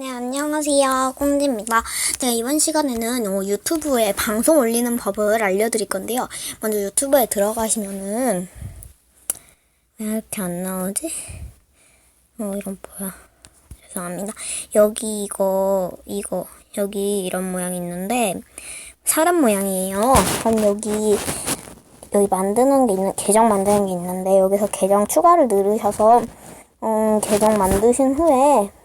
네, 안녕하세요. 꽁지입니다. 제가 이번 시간에는 어, 유튜브에 방송 올리는 법을 알려드릴 건데요. 먼저 유튜브에 들어가시면은, 왜 이렇게 안 나오지? 어, 이건 뭐야. 죄송합니다. 여기 이거, 이거, 여기 이런 모양이 있는데, 사람 모양이에요. 그럼 여기, 여기 만드는 게 있는, 계정 만드는 게 있는데, 여기서 계정 추가를 누르셔서, 음, 계정 만드신 후에,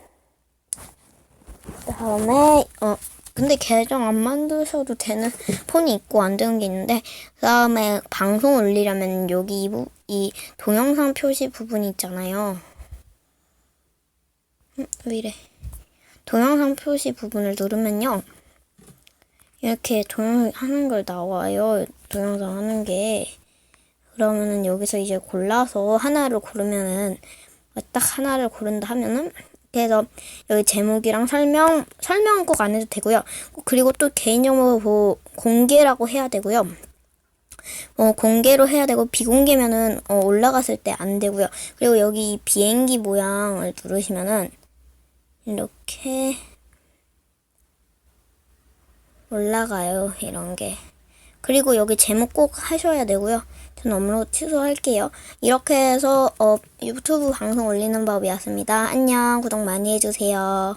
다음에 어 근데 계정 안 만드셔도 되는 폰이 있고 안 되는 게 있는데 그 다음에 방송 올리려면 여기 이, 부, 이 동영상 표시 부분이 있잖아요. 음, 왜 이래? 동영상 표시 부분을 누르면요. 이렇게 동영상 하는 걸 나와요. 동영상 하는 게. 그러면은 여기서 이제 골라서 하나를 고르면은 딱 하나를 고른다 하면은 그래서 여기 제목이랑 설명 설명은 꼭안 해도 되고요. 그리고 또 개인 정보 보- 공개라고 해야 되고요. 어, 공개로 해야 되고 비공개면은 어, 올라갔을 때 안 되고요. 그리고 여기 이 비행기 모양을 누르시면은 이렇게 올라가요. 이런 게. 그리고 여기 제목 꼭 하셔야 되고요. 저는 업로드 취소할게요. 이렇게 해서 어, 유튜브 방송 올리는 법이었습니다. 안녕. 구독 많이 해주세요.